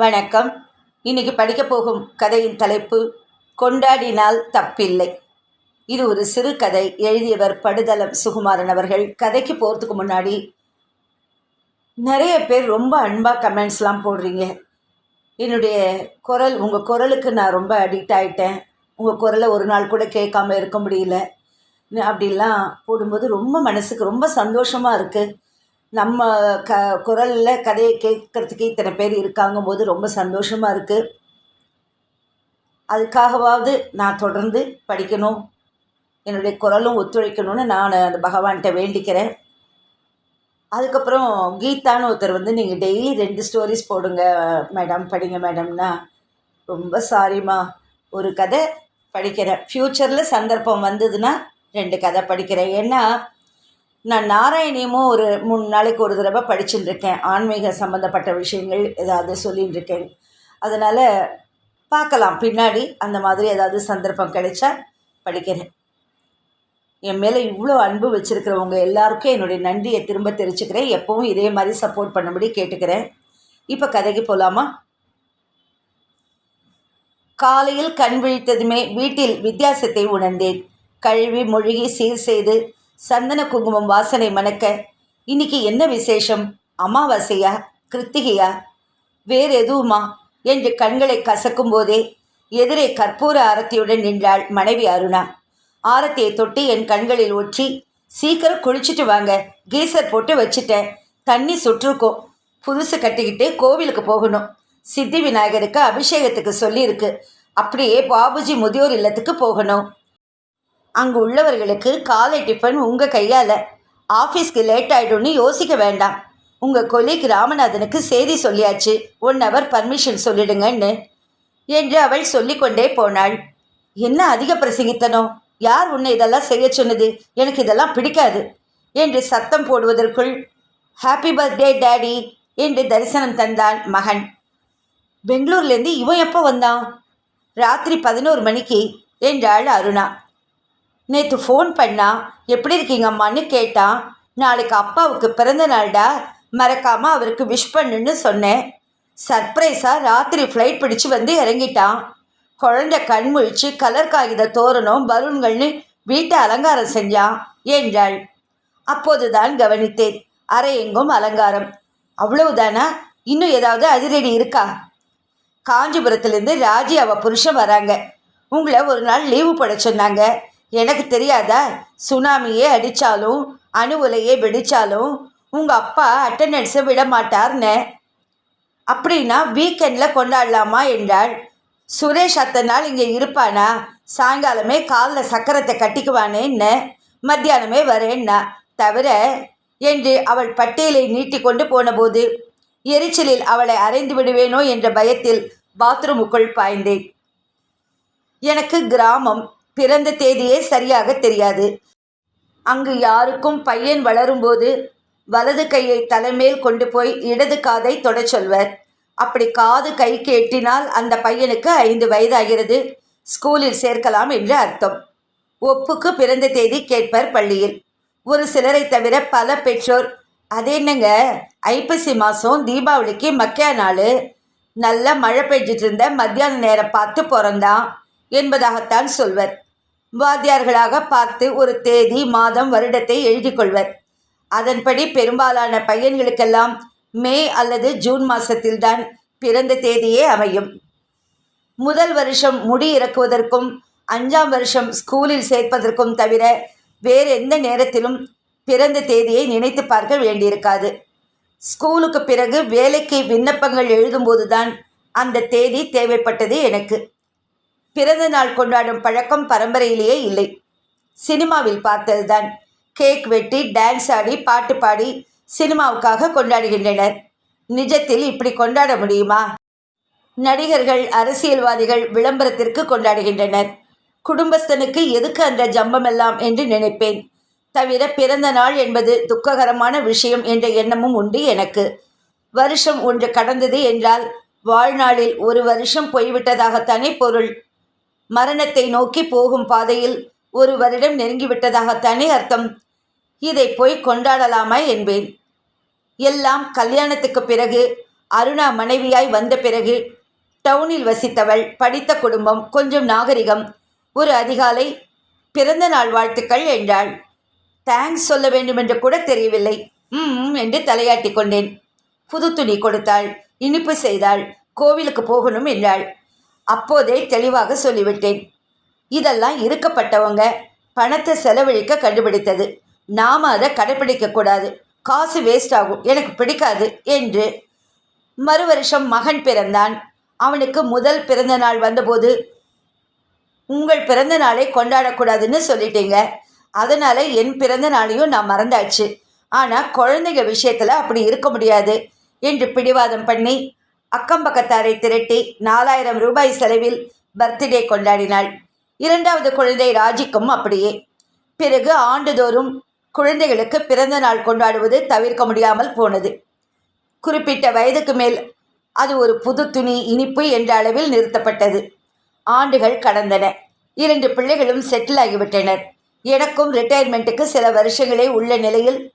வணக்கம். இன்னைக்கு படிக்க போகும் கதையின் தலைப்பு கொண்டாடினால் தப்பில்லை இது ஒரு சிறு கதை எழுதியவர் படுதலம் சுகுமாரன் அவர்கள். கதைக்கு போகிறதுக்கு முன்னாடி நிறைய பேர் ரொம்ப அன்பாக கமெண்ட்ஸ்லாம் போடுறீங்க. என்னுடைய குரல் உங்கள் குரலுக்கு நான் ரொம்ப அடிக்ட் ஆகிட்டேன் உங்கள் குரலை ஒரு நாள் கூட கேட்காம இருக்க முடியல. அப்படிலாம் போடும்போது ரொம்ப மனசுக்கு ரொம்ப சந்தோஷமாக இருக்குது நம்ம க குரலில் கதையை கேட்குறதுக்கு இத்தனை பேர் இருக்காங்கும் போது ரொம்ப சந்தோஷமாக இருக்குது அதுக்காகவாவது நான் தொடர்ந்து படிக்கணும். என்னுடைய குரலும் ஒத்துழைக்கணும்னு நான் அந்த பகவான்கிட்ட வேண்டிக்கிறேன். அதுக்கப்புறம் கீதான்னு ஒருத்தர் வந்து நீங்கள் டெய்லி ரெண்டு ஸ்டோரிஸ் போடுங்க மேடம் படிங்க மேடம்னா ரொம்ப சாரிம்மா ஒரு கதை படிக்கிறேன். ஃப்யூச்சரில் சந்தர்ப்பம் வந்ததுன்னா ரெண்டு கதை படிக்கிறேன். ஏன்னா நான் நாராயணியமும் ஒரு மூணு நாளைக்கு ஒரு தடவை படிச்சுட்டு இருக்கேன் ஆன்மீக சம்மந்தப்பட்ட விஷயங்கள் ஏதாவது சொல்லிகிட்டு இருக்கேன் அதனால் பார்க்கலாம். பின்னாடி அந்த மாதிரி ஏதாவது சந்தர்ப்பம் கிடைச்சா படிக்கிறேன். என் மேலே இவ்வளோ அன்பு வச்சுருக்கிறவங்க எல்லாருக்கும் என்னுடைய நன்றியை திரும்ப தெரிஞ்சுக்கிறேன் எப்பவும் இதே மாதிரி சப்போர்ட் பண்ணும்படி கேட்டுக்கிறேன். இப்போ கதைக்கு போகலாமா காலையில் கண் விழித்ததுமே வீட்டில் வித்தியாசத்தை உணர்ந்தேன். கழுவி மொழிகி சீர் செய்து சந்தன குங்குமம் வாசனை மணக்க. இன்னைக்கு என்ன விசேஷம்? அமாவாசையா? கிருத்திகையா? வேறு எதுவுமா? என்று கண்களை கசக்கும் போதே எதிரே கற்பூர ஆரத்தியுடன் நின்றாள் மனைவி அருணா. ஆரத்தியை தொட்டு என் கண்களில் ஒற்றி சீக்கிரம் குளிச்சுட்டு வாங்க. கீசர் போட்டு வச்சுட்டேன். தண்ணி சுற்றுக்கும். புதுசு கட்டிக்கிட்டு கோவிலுக்கு போகணும். சித்தி விநாயகருக்கு அபிஷேகத்துக்கு சொல்லியிருக்கு. அப்படியே பாபுஜி முதியோர் இல்லத்துக்கு போகணும். அங்கு உள்ளவர்களுக்கு காலை டிஃபன் உங்கள் கையால். ஆஃபீஸ்க்கு லேட் ஆகிடும்னு யோசிக்க வேண்டாம். உங்கள் கொலீக் ராமநாதனுக்கு செய்தி சொல்லியாச்சு. ஒன் ஹவர் பர்மிஷன் சொல்லிடுங்கன்னு என்று அவள் சொல்லிக்கொண்டே போனாள். என்ன அதிக பிரசங்கித்தனம்? யார் உன்னை இதெல்லாம் செய்ய சொன்னது? எனக்கு இதெல்லாம் பிடிக்காது என்று சத்தம் போடுவதற்குள் ஹாப்பி பர்த்டே டேடி என்று தரிசனம் தந்தான் மகன். பெங்களூர்லேருந்து இவன் எப்போ வந்தான்? ராத்திரி பதினோரு மணிக்கு என்றாள் அருணா. நேற்று ஃபோன் பண்ணா எப்படி இருக்கீங்க அம்மான்னு கேட்டான் நாளைக்கு அப்பாவுக்கு பிறந்த நாள்டா மறக்காமல் அவருக்கு விஷ் பண்ணுன்னு சொன்னேன். சர்ப்ரைஸாக ராத்திரி ஃப்ளைட் பிடிச்சு வந்து இறங்கிட்டான். குழந்தை கண்முழிச்சு கலர் காகித தோரணம் பலூன்கள்னு வீட்டை அலங்காரம் செஞ்சான். என்றாள் அப்போதுதான் கவனித்தேன். அறையெங்கும் அலங்காரம். அவ்வளவுதானா? இன்னும் ஏதாவது அதிரடி இருக்கா? காஞ்சிபுரத்துலேருந்து ராஜி அவ புருஷன் வராங்க. உங்களை ஒரு நாள் லீவு போட சொன்னாங்க. எனக்கு தெரியாதா? சுனாமியே அடித்தாலும் அணு உலையே வெடித்தாலும் உங்கள் அப்பா அட்டண்டன்ஸை விட மாட்டார்னு அப்படின்னா வீக்கெண்டில் கொண்டாடலாமா என்றாள். சுரேஷ் அத்தனை நாள் இங்கே இருப்பானா? சாயங்காலமே காலில் சக்கரத்தை கட்டிக்குவானேன்னு மத்தியானமே வரேன்னா. தவிர என்று அவள் பட்டியலை நீட்டி கொண்டு போனபோது எரிச்சலில் அவளை அறைந்து விடுவேனோ என்ற பயத்தில் பாத்ரூமுக்குள் பாய்ந்தேன். எனக்கு கிராமம் பிறந்த தேதியே சரியாக தெரியாது. அங்கு யாருக்கும் பையன் வளரும்போது வலது கையை தலைமேல் கொண்டு போய் இடது காதை தொடச் சொல்வர். அப்படி காது கைக்கு எட்டினால் அந்த பையனுக்கு ஐந்து வயதாகிறது. ஸ்கூலில் சேர்க்கலாம் என்று அர்த்தம். ஒப்புக்கு பிறந்த தேதி கேட்பர் பள்ளியில். ஒரு சிலரை தவிர பல பெற்றோர். அது என்னங்க? ஐப்பசி மாதம் தீபாவளிக்கு மக்கியா நாள். நல்ல மழை பெஞ்சிட்டு இருந்த மத்தியான நேரம் பார்த்து பிறந்தான் என்பதாகத்தான் சொல்வர். வாத்தியார்களாக பார்த்து ஒரு தேதி மாதம் வருடத்தை எழுதி கொள்வர். அதன்படி பெரும்பாலான பையன்களுக்கெல்லாம் மே அல்லது ஜூன் மாதத்தில்தான் பிறந்த தேதியே அமையும். முதல் வருஷம் முடி இறக்குவதற்கும் அஞ்சாம் வருஷம் ஸ்கூலில் சேர்ப்பதற்கும் தவிர வேறு எந்த நேரத்திலும் பிறந்த தேதியை நினைத்து பார்க்க வேண்டியிருக்காது. ஸ்கூலுக்கு பிறகு வேலைக்கு விண்ணப்பங்கள் எழுதும்போதுதான் அந்த தேதி தேவைப்பட்டது எனக்கு. பிறந்த நாள் கொண்டாடும் பழக்கம் பரம்பரையிலேயே இல்லை. சினிமாவில் பார்த்ததுதான். கேக் வெட்டி டான்ஸ் ஆடி பாட்டு பாடி சினிமாவுக்காக கொண்டாடுகின்றனர். நிஜத்தில் இப்படி கொண்டாட முடியுமா? நடிகர்கள் அரசியல்வாதிகள் விளம்பரத்திற்கு கொண்டாடுகின்றனர். குடும்பஸ்தனுக்கு எதுக்கு அந்த ஜம்பமெல்லாம் என்று நினைப்பேன். தவிர பிறந்த நாள் என்பது துக்ககரமான விஷயம் என்ற எண்ணமும் உண்டு எனக்கு. வருஷம் ஒன்று கடந்தது என்றால் வாழ்நாளில் ஒரு வருஷம் போய்விட்டதாகத்தானே பொருள். மரணத்தை நோக்கி போகும் பாதையில் ஒரு வருடம் நெருங்கிவிட்டதாகத்தானே அர்த்தம். இதை போய் கொண்டாடலாமா என்பேன். எல்லாம் கல்யாணத்துக்கு பிறகு அருணா மனைவியாய் வந்த பிறகு டவுனில் வசித்தவள் படித்த குடும்பம் கொஞ்சம் நாகரிகம் ஒரு அதிகாலை பிறந்த நாள் வாழ்த்துக்கள் என்றாள். தேங்க்ஸ் சொல்ல வேண்டுமென்று கூட தெரியவில்லை. ம் என்று தலையாட்டி கொண்டேன். புது துணி கொடுத்தாள் இனிப்பு செய்தாள் கோவிலுக்கு போகணும் என்றாள். அப்போதே தெளிவாக சொல்லிவிட்டேன். இதெல்லாம் இருக்கப்பட்டவங்க பணத்தை செலவழிக்க கண்டுபிடித்தது. நாம் அதை கடைப்பிடிக்கக்கூடாது காசு வேஸ்ட் ஆகும். எனக்கு பிடிக்காது என்று மறு வருஷம் மகன் பிறந்தான். அவனுக்கு முதல் பிறந்த நாள் வந்தபோது உங்கள் பிறந்த நாளை கொண்டாடக்கூடாதுன்னு சொல்லிட்டீங்க. அதனால் என் பிறந்த நாளையும் நான் மறந்தாச்சு. ஆனால் குழந்தைங்க விஷயத்தில் அப்படி இருக்க முடியாது என்று பிடிவாதம் பண்ணி அக்கம்பக்கத்தாரை திரட்டி நாலாயிரம் ரூபாய் செலவில் பர்த்டே கொண்டாடினாள். இரண்டாவது குழந்தை ராஜிக்கும் அப்படியே. பிறகு ஆண்டுதோறும் குழந்தைகளுக்கு பிறந்த நாள் கொண்டாடுவது தவிர்க்க முடியாமல் போனது. குறிப்பிட்ட வயதுக்கு மேல் அது ஒரு புது துணி இனிப்பு என்ற அளவில் நிறுத்தப்பட்டது. ஆண்டுகள் கடந்தன. இரண்டு பிள்ளைகளும் செட்டில் ஆகிவிட்டனர். எனக்கும் ரிட்டையர்மெண்ட்டுக்கு சில வருஷங்களே உள்ள நிலையில்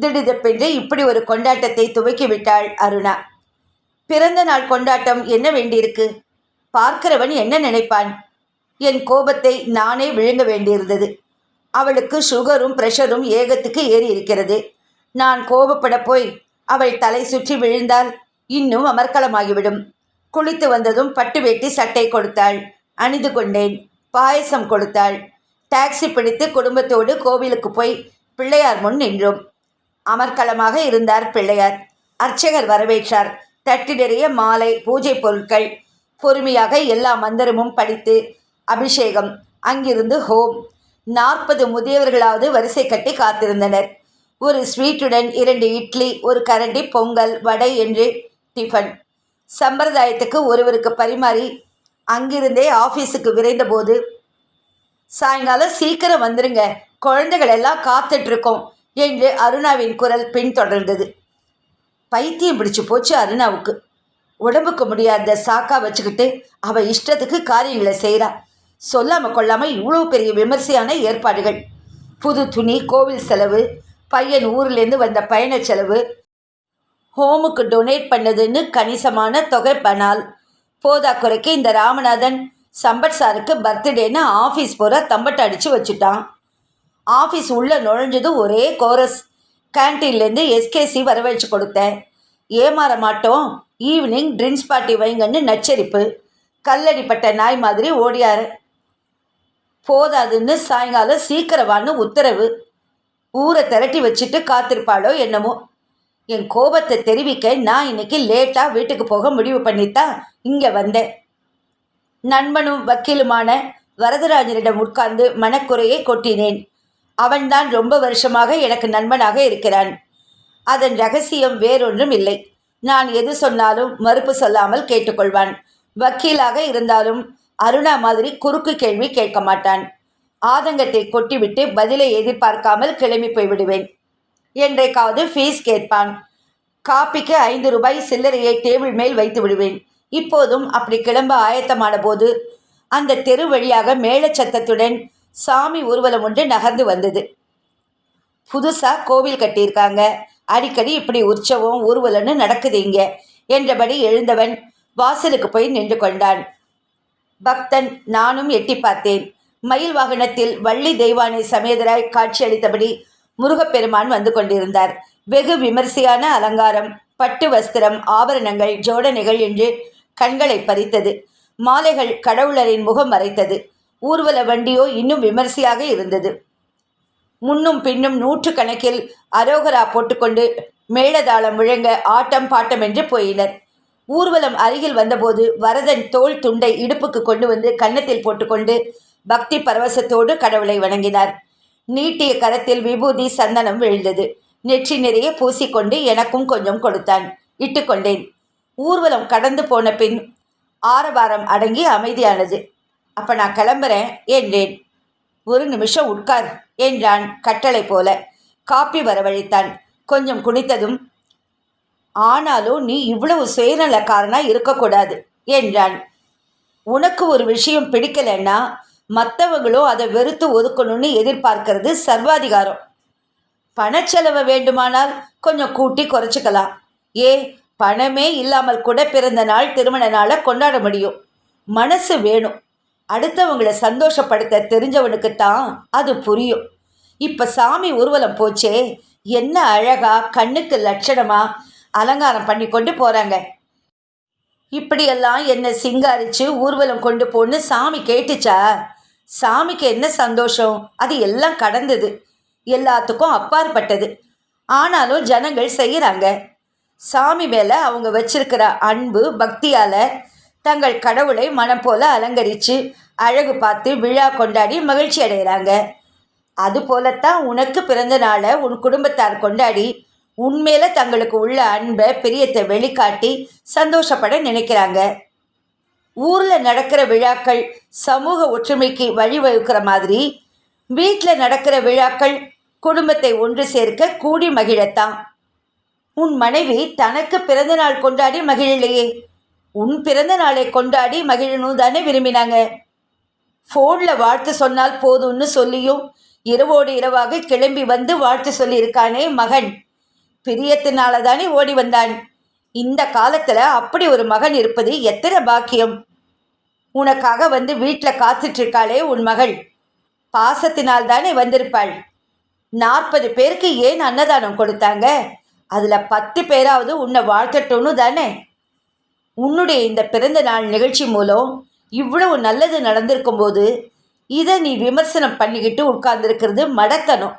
திடுதப்பென்று இப்படி ஒரு கொண்டாட்டத்தை துவக்கிவிட்டாள் அருணா. பிறந்த நாள் கொண்டாட்டம் என்ன வேண்டியிருக்கு? பார்க்கிறவன் என்ன நினைப்பான்? என் கோபத்தை நானே விழுங்க வேண்டியிருந்தது. அவளுக்கு சுகரும் ப்ரெஷரும் ஏகத்துக்கு ஏறி இருக்கிறது நான் கோபப்பட போய் அவள் தலை சுற்றி விழுந்தால் இன்னும் அமர்க்கலமாகிவிடும் குளித்து வந்ததும் பட்டு வேட்டி சட்டை கொடுத்தாள். அணிந்து கொண்டேன். பாயசம் கொடுத்தாள். டாக்ஸி பிடித்து குடும்பத்தோடு கோவிலுக்கு போய் பிள்ளையார் முன் நின்றோம். அமர்க்கலமாக இருந்தார் பிள்ளையார். அர்ச்சகர் வரவேற்றார். தட்டு நிறைய மாலை பூஜை பொருட்கள் பொறுமையாக எல்லா மந்திரமும் படித்து அபிஷேகம். அங்கிருந்து ஹோம். நாற்பது முதியவர்களாவது வரிசை கட்டி காத்திருந்தனர். ஒரு ஸ்வீட்டுடன் இரண்டு இட்லி ஒரு கரண்டி பொங்கல் வடை என்று டிஃபன் சம்பிரதாயத்துக்கு ஒருவருக்கு பரிமாறி அங்கிருந்தே ஆஃபீஸுக்கு விரைந்தபோது சாயங்காலம் சீக்கிரம் வந்துருங்க. குழந்தைகள் எல்லாம் காத்துட்ருக்கோம் என்று அருணாவின் குரல் பின்தொடர்ந்தது. பைத்தியம் பிடிச்சு போச்சு அருணாவுக்கு. உடம்புக்கு முடியாத சாக்கா வச்சுக்கிட்டு அவள் இஷ்டத்துக்கு காரியங்களை செய்கிறா சொல்லாமல் கொள்ளாமல் இவ்வளோ பெரிய விமர்சையான ஏற்பாடுகள். புது துணி கோவில் செலவு பையன் ஊர்லேருந்து வந்த பயண செலவு ஹோமுக்கு டொனேட் பண்ணதுன்னு கணிசமான தொகை பணால். போதாக்குறைக்கு இந்த ராமநாதன் சம்பட் சாருக்கு பர்த்டேன்னு ஆஃபீஸ் பூரா தம்பட்டை அடித்து வச்சுட்டான். ஆஃபீஸ் உள்ளே நுழைஞ்சதும் ஒரே கோரஸ். கேன்டீன்லேருந்து எஸ்கேசி வரவழைச்சு கொடுத்தேன். ஏமாற மாட்டோம். ஈவினிங் ட்ரிங்க்ஸ் பார்ட்டி வைங்கன்னு நச்சரிப்பு. கல்லடிப்பட்ட நாய் மாதிரி ஓடியாரு. போதாதுன்னு சாயங்காலம் சீக்கிரவான்னு உத்தரவு. ஊரை திரட்டி வச்சுட்டு காத்திருப்பாளோ என்னமோ. என் கோபத்தை தெரிவிக்க நான் இன்னைக்கு லேட்டாக வீட்டுக்கு போக முடிவு பண்ணித்தான் இங்கே வந்தேன். நண்பனும் வக்கீலுமான வரதராஜனிடம் உட்கார்ந்து மனக்குறையை கொட்டினேன். அவன்தான் ரொம்ப வருஷமாக எனக்கு நண்பனாக இருக்கிறான். அதன் ரகசியம் வேறொன்றும் இல்லை. நான் எது சொன்னாலும் மறுப்பு சொல்லாமல் கேட்டுக்கொள்வான். வக்கீலாக இருந்தாலும் அருணா மாதிரி குறுக்கு கேள்வி கேட்க மாட்டான். ஆதங்கத்தை கொட்டிவிட்டு பதிலை எதிர்பார்க்காமல் கிளம்பி போய்விடுவேன். என்றைக்காவது ஃபீஸ் கேட்பான். காப்பிக்கு ஐந்து ரூபாய் சில்லறையை டேபிள் மேல் வைத்து விடுவேன். இப்போதும் அப்படி கிளம்ப ஆயத்தமான போது அந்த தெரு வழியாக மேலச்சத்தத்துடன் சாமி ஊர்வலம் ஒன்று நகர்ந்து வந்தது. புதுசாக கோவில் கட்டியிருக்காங்க. அடிக்கடி இப்படி உற்சவம் ஊர்வலம்னு நடக்குது இங்கே என்றபடி எழுந்தவன் வாசலுக்கு போய் நின்று கொண்டான். பக்தன் நானும் எட்டி பார்த்தேன். மயில் வாகனத்தில் வள்ளி தெய்வானை சமேதராய் காட்சியளித்தபடி முருகப்பெருமான் வந்து கொண்டிருந்தார். வெகு விமரிசையான அலங்காரம் பட்டு வஸ்திரம் ஆபரணங்கள் ஜோடனைகள் என்று கண்களை பறித்தது. மாலைகள் கடவுளரின் முகம் மறைத்தது. ஊர்வல வண்டியோ இன்னும் விமரிசையாக இருந்தது. முன்னும் பின்னும் நூற்று கணக்கில் அரோகரா போட்டுக்கொண்டு மேளதாளம் முழங்க ஆட்டம் பாட்டம் என்று போயினர். ஊர்வலம் அருகில் வந்தபோது வரதன் தோள் துண்டை இடுப்புக்கு கொண்டு வந்து கன்னத்தில் போட்டுக்கொண்டு பக்தி பரவசத்தோடு கடவுளை வணங்கினார். நீட்டிய கரத்தில் விபூதி சந்தனம் விழுந்தது. நெற்றி நிறைய பூசிக்கொண்டு எனக்கும் கொஞ்சம் கொடுத்தான். இட்டுக்கொண்டேன். ஊர்வலம் கடந்து போன பின் ஆரவாரம் அடங்கி அமைதியானது. அப்போ நான் கிளம்புறேன் என்றேன். ஒரு நிமிஷம் உட்கார் என்றான் கட்டளை போல. காப்பி வரவழைத்தான். கொஞ்சம் குனித்ததும் ஆனாலும் நீ இவ்வளவு சுயநலக்காரனா இருக்கக்கூடாது என்றான். உனக்கு ஒரு விஷயம் பிடிக்கலைன்னா மற்றவங்களும் அதை வெறுத்து ஒதுக்கணும்னு எதிர்பார்க்கறது சர்வாதிகாரம். பணச்செலவை வேண்டுமானால் கொஞ்சம் கூட்டி குறைச்சிக்கலாம். ஏ பணமே இல்லாமல் கூட பிறந்த நாள் திருமண நாளை கொண்டாட முடியும். மனசு வேணும். அடுத்தவங்களை சந்தோஷப்படுத்த தெரிஞ்சவனுக்கு தான் அது புரியும். இப்போ சாமி ஊர்வலம் போச்சே என்ன அழகா கண்ணுக்கு லட்சணமா அலங்காரம் பண்ணி கொண்டு போகிறாங்க இப்படியெல்லாம் என்னை சிங்காரிச்சு ஊர்வலம் கொண்டு போன்னு சாமி கேட்டுச்சா? சாமிக்கு என்ன சந்தோஷம்? அது எல்லாம் கடந்தது. எல்லாத்துக்கும் அப்பாற்பட்டது. ஆனாலும் ஜனங்கள் செய்கிறாங்க சாமி மேலே அவங்க வச்சிருக்கிற அன்பு பக்தியால் தங்கள் கடவுளை மனம் போல அலங்கரித்து அழகு பார்த்து விழா கொண்டாடி மகிழ்ச்சி அடைகிறாங்க. அதுபோலத்தான் உனக்கு பிறந்த நாளை உன் குடும்பத்தார் கொண்டாடி உன்மேல தங்களுக்கு உள்ள அன்பை பிரியத்தை வெளிக்காட்டி சந்தோஷப்பட நினைக்கிறாங்க. ஊரில் நடக்கிற விழாக்கள் சமூக ஒற்றுமைக்கு வழிவகுக்கிற மாதிரி வீட்டில் நடக்கிற விழாக்கள் குடும்பத்தை ஒன்று சேர்க்க கூடி மகிழத்தான். உன் மனைவி தனக்கு பிறந்தநாள் கொண்டாடி மகிழலையே. உன் பிறந்த நாளை கொண்டாடி மகிழணும் தானே விரும்பினாங்க. ஃபோனில் வாழ்த்து சொன்னால் போதும்னு சொல்லியும் இரவோடு இரவாக கிளம்பி வந்து வாழ்த்து சொல்லியிருக்கானே மகன். பிரியத்தினால தானே ஓடி வந்தான். இந்த காலத்தில் அப்படி ஒரு மகன் இருப்பது எத்தனை பாக்கியம்? உனக்காக வந்து வீட்டில் காத்துட்ருக்காளே உன் மகள். பாசத்தினால் தானே வந்திருப்பாள். நாற்பது பேருக்கு ஏன் அன்னதானம் கொடுத்தாங்க? அதில் பத்து பேராவது உன்னை வாழ்த்தட்டும்னு தானே? உன்னுடைய இந்த பிறந்த நாள் நிகழ்ச்சி மூலம் இவ்வளவு நல்லது நடந்திருக்கும்போது இதை நீ விமர்சனம் பண்ணிக்கிட்டு உட்கார்ந்துருக்கிறது மடத்தனம்.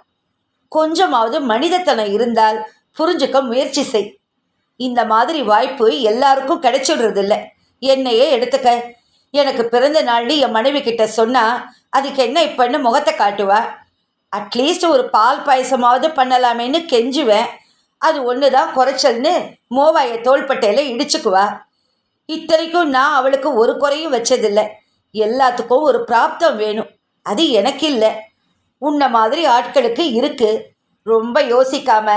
கொஞ்சமாவது மனிதத்தனம் இருந்தால் புரிஞ்சுக்க முயற்சி செய். இந்த மாதிரி வாய்ப்பு எல்லாருக்கும் கிடைச்சிடுறதில்ல. என்னையே எடுத்துக்க. எனக்கு பிறந்த நாள்னு என் மனைவி கிட்ட சொன்னால் அதுக்கு என்ன இப்பன்னு முகத்தை காட்டுவா? அட்லீஸ்ட் ஒரு பால் பாயசமாவது பண்ணலாமேன்னு கெஞ்சுவேன் அது ஒன்று தான் குறைச்சல்னு மோவாயை தோள்பட்டையில் இடிச்சுக்குவா. இத்தனைக்கும் நான் அவளுக்கு ஒரு குறையும் வச்சதில்லை. எல்லாத்துக்கும் ஒரு பிராப்தம் வேணும். அது எனக்கு இல்லை உன்னை மாதிரி ஆட்களுக்கு இருக்கு. ரொம்ப யோசிக்காம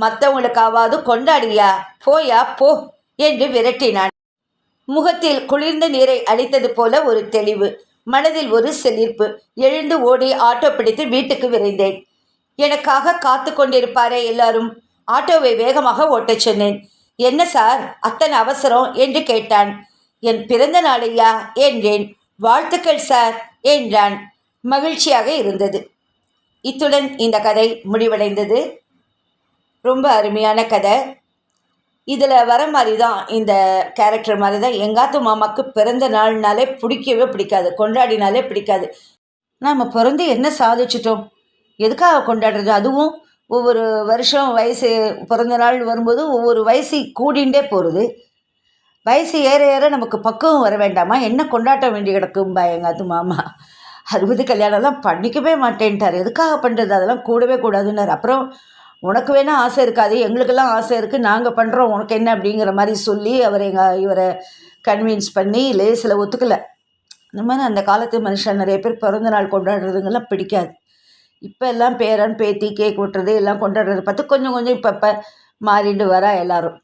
மற்றவங்களுக்காவது கொண்டாடியா? போயா? போ என்று விரட்டினான். முகத்தில் குளிர்ந்த நீரை அளித்தது போல ஒரு தெளிவு. மனதில் ஒரு செழிப்பு எழுந்து ஓடி ஆட்டோ பிடித்து வீட்டுக்கு விரைந்தேன். எனக்காக காத்து கொண்டிருப்பாரே எல்லாரும். ஆட்டோவை வேகமாக ஓட்டச் சொன்னேன். என்ன சார்? அத்தனை அவசரம் என்று கேட்டான். என் பிறந்த நாளையா என்றேன். வாழ்த்துக்கள் சார் என்றான். மகிழ்ச்சியாக இருந்தது. இத்துடன் இந்த கதை முடிவடைந்தது. ரொம்ப அருமையான கதை. இதில் வர மாதிரி தான் இந்த கேரக்டர் மாதிரி தான் எங்காத்து மாமாவுக்கு பிறந்த நாள்னாலே பிடிக்கவே பிடிக்காது. கொண்டாடினாலே பிடிக்காது. நாம் பிறந்து என்ன சாதிச்சிட்டோம்? எதுக்காக கொண்டாடுறது அதுவும்? ஒவ்வொரு வருஷம் வயசு பிறந்த நாள் வரும்போது ஒவ்வொரு வயசு கூடிண்டே போகிறது வயசு ஏற ஏற நமக்கு பக்குவம் வர வேண்டாமா? என்ன கொண்டாட்ட வேண்டி கிடக்கும்பா அது மாமா. அறுபது கல்யாணம்லாம் பண்ணிக்கவே மாட்டேன்ட்டார். எதுக்காக பண்ணுறது அதெல்லாம் கூடவே கூடாதுன்னார். அப்புறம் உனக்கு வேணால் ஆசை இருக்காது. எங்களுக்கெல்லாம் ஆசை இருக்குது நாங்கள் பண்ணுறோம் உனக்கு என்ன அப்படிங்கிற மாதிரி சொல்லி அவர் எங்கள் இவரை கன்வின்ஸ் பண்ணி லேசில் ஒத்துக்கலை. இந்த மாதிரி அந்த காலத்து மனுஷன் நிறைய பேர் பிறந்த நாள் கொண்டாடுறதுங்கெல்லாம் பிடிக்காது. இப்போ எல்லாம் பேரன் பேத்தி கேக் வெட்டுறது எல்லாம் கொண்டாடுறது பார்த்து கொஞ்சம் கொஞ்சம் இப்போ இப்போ மாறிட்டு வரா எல்லோரும்.